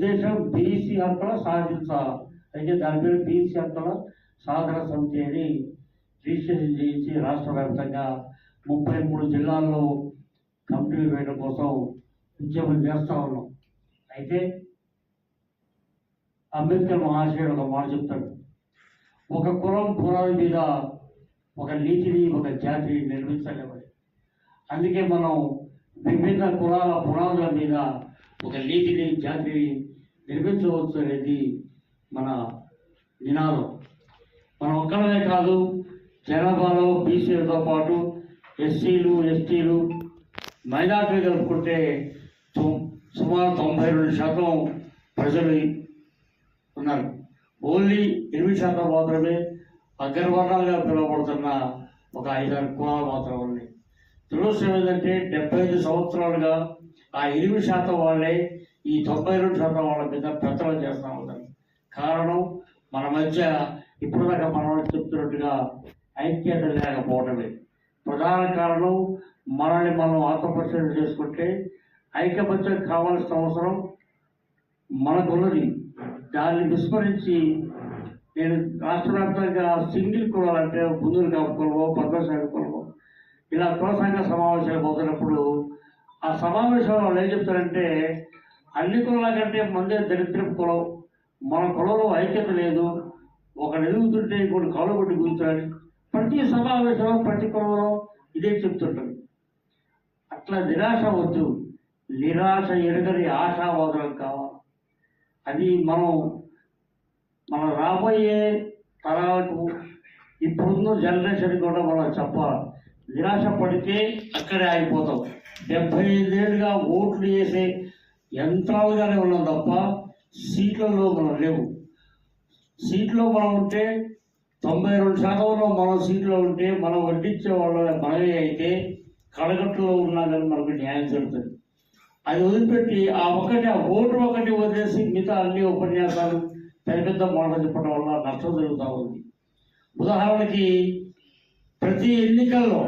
ఉద్దేశం బీసీ హక్కుల సాధించాలి. అయితే దాని పేరు బీసీ హక్కుల సాధన సమితి అని రిజిస్ట్రేషన్ చేయించి రాష్ట్ర వ్యాప్తంగా ముప్పై మూడు జిల్లాల్లో కంపెనీలు వేయడం కోసం ఉద్యమం చేస్తా ఉన్నాం. అయితే అంబేద్కర్ మహాశయుడు ఒక మాట చెప్తాడు. ఒక కులం పురాణం మీద ఒక నీతిని ఒక జాతిని నిర్మించలేమని. అందుకే మనం విభిన్న కులాల పునాదుల మీద ఒక నీతిని జాతిని నిర్మించవచ్చు అనేది మన నినాదం. మనం ఒక్కడనే కాదు జనాభాలో బీసీలతో పాటు ఎస్సీలు ఎస్టీలు మైనార్టీలు కలుపుకుంటే సు- సుమారు తొంభై రెండు శాతం ప్రజలు ఉన్నారు. ఓన్లీ ఎనిమిది శాతం మాత్రమే అగ్రవర్ణాలుగా పిలువబడుతున్న ఒక ఐదారు కులాలు మాత్రం ఉన్నాయి. దురదృష్టం ఏంటంటే డెబ్బై ఐదు సంవత్సరాలుగా ఆ ఎనిమిది శాతం వాళ్ళే ఈ తొంభై రెండు శాతం వాళ్ళ మీద పెత్తనం చేస్తూ ఉంటారు కారణం మన మధ్య ఇప్పుడు దాకా మనం చెప్తున్నట్టుగా ఐక్యత లేకపోవడమే ప్రధాన కారణం మనల్ని మనం ఆత్మపరిచయం చేసుకుంటే ఐకమత్యం కావాల్సిన అవసరం మనకున్నది. దాన్ని విస్మరించి నేను రాష్ట్ర వ్యాప్తంగా సింగిల్ కులాలంటే ముందులు కాపుకోవో పద్మశాఖ కులవో ఇలా కుల సంఘ సమావేశాలు పోతున్నప్పుడు ఆ సమావేశంలో వాళ్ళు ఏం చెప్తారంటే అన్ని కులాల కంటే ముందే దరిద్ర కులం. మన కులంలో ఐక్యత లేదు. ఒకడు ఎదుగుతుంటే ఇంకోటి కళ్ళు కొట్టి కూర్చోని ప్రతి సమావేశంలో ప్రతి కులంలో ఇదే చెప్తుంటారు. అట్లా నిరాశ వద్దు. నిరాశ ఎరగని ఆశావాదులం కావాలి. అది మనం మన రాబోయే తరాలకు ఇప్పుడున్న జనరేషన్ కూడా మనం చెప్పాలి. నిరాశ పడితే అక్కడే ఆగిపోతాం. డెబ్బై ఐదేళ్ళుగా ఓట్లు వేసే యంత్రాలుగానే ఉన్నాం తప్ప సీట్లలో మనం లేవు. సీట్లో మనం ఉంటే తొంభై రెండు శాతంలో మనం సీట్లో ఉంటే మనం వడ్డించే వాళ్ళ మనమే అయితే కడగట్టులో ఉన్నా కానీ మనకు న్యాయం జరుగుతుంది. అది వదిలిపెట్టి ఆ ఒకటి ఆ ఓటు ఒకటి వదిలేసి మిగతా అన్ని ఉపన్యాసాలు పెద్ద పెద్ద మాటలు చెప్పడం వల్ల నష్టం జరుగుతూ ఉంది. ఉదాహరణకి ప్రతి ఎన్నికల్లో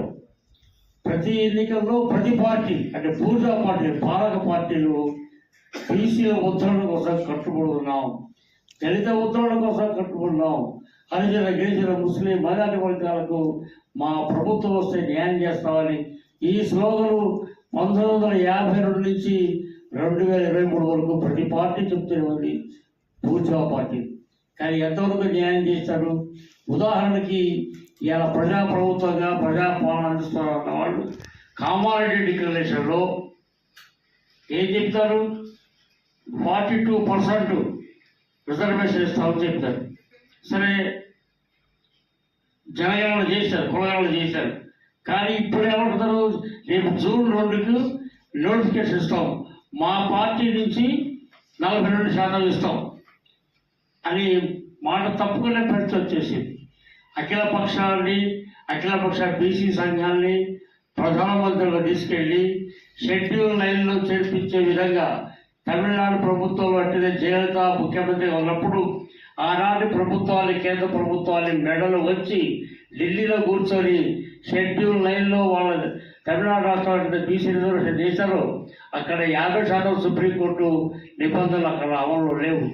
ప్రతి ఎన్నికల్లో ప్రతి పార్టీ అంటే పూర్జా పార్టీ పాలక పార్టీలు బీసీల ఉద్ధరణ కోసం కట్టుబడి ఉన్నాం దళిత ఉద్ధరణ కోసం కట్టుబడి ఉన్నాం హరిజన గిరిజన ముస్లిం మైనార్టీ వర్గాలకు మా ప్రభుత్వం వస్తే న్యాయం చేస్తామని ఈ స్లోగను పంతొమ్మిది వందల యాభై రెండు నుంచి రెండు వేల ఇరవై మూడు వరకు ప్రతి పార్టీ చెప్తూనే ఉంది. పూర్జా పార్టీ. కానీ ఎంతవరకు న్యాయం చేస్తారు ఉదాహరణకి ఇలా ప్రజా ప్రభుత్వంగా ప్రజాపాలన అందిస్తున్నారు అన్న వాళ్ళు కామారెడ్డి డిక్లరేషన్లో ఏం చెప్తారు? ఫార్టీ టూ పర్సెంట్ రిజర్వేషన్ ఇస్తామని చెప్తారు. సరే జనగణన చేశారు కులగణన చేశారు. కానీ ఇప్పుడు ఏమంటున్నారు? రేపు జూన్ రెండుకు నోటిఫికేషన్ ఇస్తాం. మా పార్టీ నుంచి నలభై రెండు శాతం ఇస్తాం. అని మాట తప్పుకునే పరిస్థితి వచ్చేసింది. అఖిల పక్షాలని అఖిల పక్ష బీసీ సంఘాలని ప్రధానమంత్రిగా తీసుకెళ్ళి షెడ్యూల్ లైన్లో చేర్పించే విధంగా తమిళనాడు ప్రభుత్వం అంటే జయలలిత ముఖ్యమంత్రిగా ఉన్నప్పుడు ఆనాటి ప్రభుత్వాన్ని కేంద్ర ప్రభుత్వాన్ని మెడలు వచ్చి ఢిల్లీలో కూర్చొని షెడ్యూల్ లైన్లో వాళ్ళ తమిళనాడు రాష్ట్రం బీసీ రిజర్వేషన్ చేశారు అక్కడ యాభై శాతం సుప్రీంకోర్టు నిబంధనలు అక్కడ అమల్లో లేవు.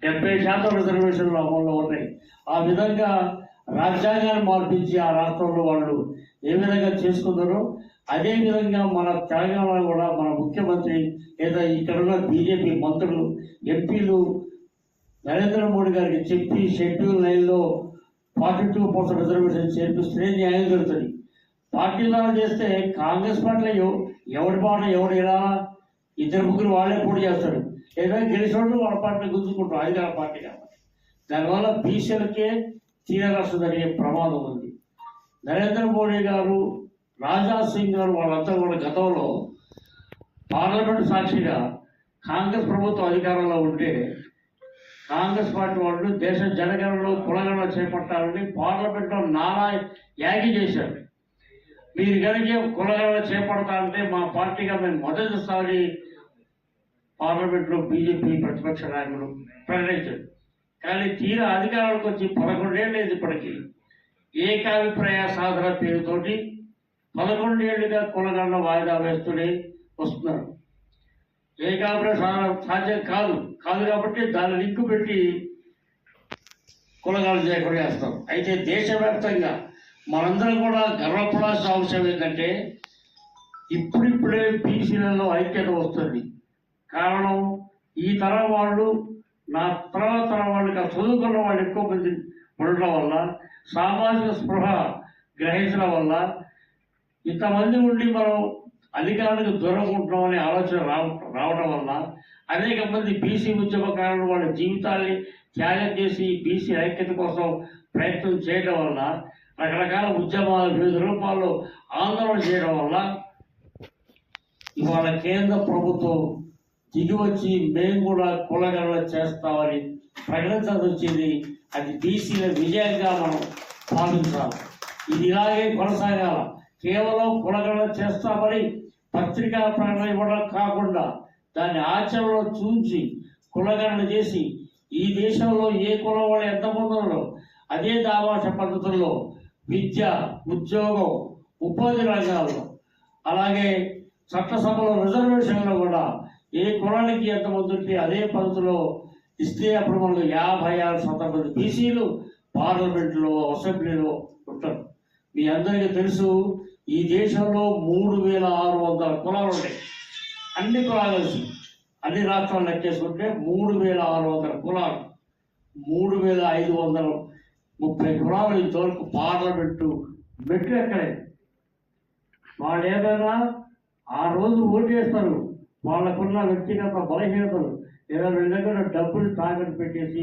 డెబ్బై శాతం రిజర్వేషన్లు అమల్లో ఉన్నాయి. ఆ విధంగా రాజ్యాంగాన్ని మార్పించి ఆ రాష్ట్రంలో వాళ్ళు ఏ విధంగా చేసుకున్నారో అదే విధంగా మన తెలంగాణలో కూడా మన ముఖ్యమంత్రి లేదా ఇక్కడ ఉన్న బీజేపీ మంత్రులు ఎంపీలు నరేంద్ర మోడీ గారికి చెప్పి షెడ్యూల్ లైన్లో ఫార్టీ టూ పర్సెంట్ రిజర్వేషన్ చేపిస్తే న్యాయం జరుగుతుంది. పార్టీ ద్వారా చేస్తే కాంగ్రెస్ పార్టీలో ఎవ- ఎవడి మాట ఎవడు ఎలా ఇద్దరు ముగ్గురు వాళ్ళే పోటీ చేస్తారు. ఏదైనా గెలిచినోళ్ళు వాళ్ళ పార్టీని గుర్తుకుంటారు అధికార పార్టీ కాబట్టి దానివల్ల బీసీలకే తీర జరిగే ప్రమాదం ఉంది. నరేంద్ర మోడీ గారు రాజా సింగ్ గారు వాళ్ళంతా కూడా గతంలో పార్లమెంట్ సాక్షిగా కాంగ్రెస్ ప్రభుత్వం అధికారంలో ఉంటే కాంగ్రెస్ పార్టీ వాళ్ళు దేశ జనగణలో కులగణన చేపట్టాలని పార్లమెంట్లో నానా యాగి చేశారు. మీరు కనుక కులగణన చేపడతారంటే మా పార్టీగా మేము మొదటిసారి పార్లమెంట్లో బీజేపీ ప్రతిపక్ష నాయకులు ప్రకటించారు. కానీ తీరా అధికారానికి వచ్చి పదకొండేళ్ళేది ఇప్పటికీ. ఏకాభిప్రాయ సాధన పేరుతోటి పదకొండేళ్ళుగా కులగణన వాయిదా వేస్తూనే వస్తున్నారు. ఏకాగ్ర సాధ్యం కాదు. కాదు కాబట్టి దాన్ని లింకు పెట్టి కులగాలు చేయకుండా చేస్తాం. అయితే దేశవ్యాప్తంగా మనందరం కూడా గర్వపడాల్సిన అవసరం ఏంటంటే ఇప్పుడిప్పుడే బీసీలలో ఐక్యత వస్తుంది. కారణం ఈ తరం వాళ్ళు నా తర్వాత తరం చదువుకున్న వాళ్ళు ఎక్కువ మంది ఉండడం వల్ల సామాజిక స్పృహ గ్రహించడం వల్ల ఇంతమంది ఉండి మనం అధికారానికి దూరం ఉంటున్నామనే ఆలోచన రావ రావడం వల్ల అనేక మంది బీసీ ఉద్యమకారులు వాళ్ళ జీవితాన్ని త్యాగం చేసి బీసీ ఐక్యత కోసం ప్రయత్నం చేయడం వల్ల రకరకాల ఉద్యమాలు వివిధ రూపాల్లో ఆందోళన చేయడం వల్ల ఇవాళ కేంద్ర ప్రభుత్వం తిరిగి వచ్చి మేము కూడా కులగణన చేస్తామని ప్రకటించాల్సి వచ్చింది. అది బీసీల విజయంగా మనం భావించాలి ఇది ఇలాగే కొనసాగాల. కేవలం కులగణన చేస్తామని పత్రికా ప్రకటన ఇవ్వడం కాకుండా దాన్ని ఆచరణలో చూసి కులగణన చేసి ఈ దేశంలో ఏ కులం వాళ్ళు ఎంతమంది ఉన్నారో అదే దావాష పద్ధతుల్లో విద్య ఉద్యోగం ఉపాధి రంగాల్లో అలాగే చట్టసభలో రిజర్వేషన్లో కూడా ఏ కులానికి ఎంతమంది ఉంటే అదే పద్ధతిలో ఇస్తే అప్పుడు మనకు యాభై ఆరు శాతం మంది బీసీలు పార్లమెంట్లో అసెంబ్లీలో ఉంటారు. మీ అందరికీ తెలుసు ఈ దేశంలో మూడు వేల ఆరు వందల కులాలు ఉన్నాయి అన్ని కులాలు కలిసి అన్ని రాష్ట్రాలు లెక్కేసుకుంటే మూడు వేల ఆరు వందల కులాలు. మూడు వేల ఐదు వందల ముప్పై కులాలు ఇంతవరకు పార్లమెంటు మెట్లు ఎక్కలేదు. వాళ్ళు ఏదైనా ఆ రోజు ఓటు చేస్తారు వాళ్ళకున్న వ్యక్తిగత బలహీనతలు లేదా వీళ్ళ దగ్గర డబ్బులు తాకట్టు పెట్టేసి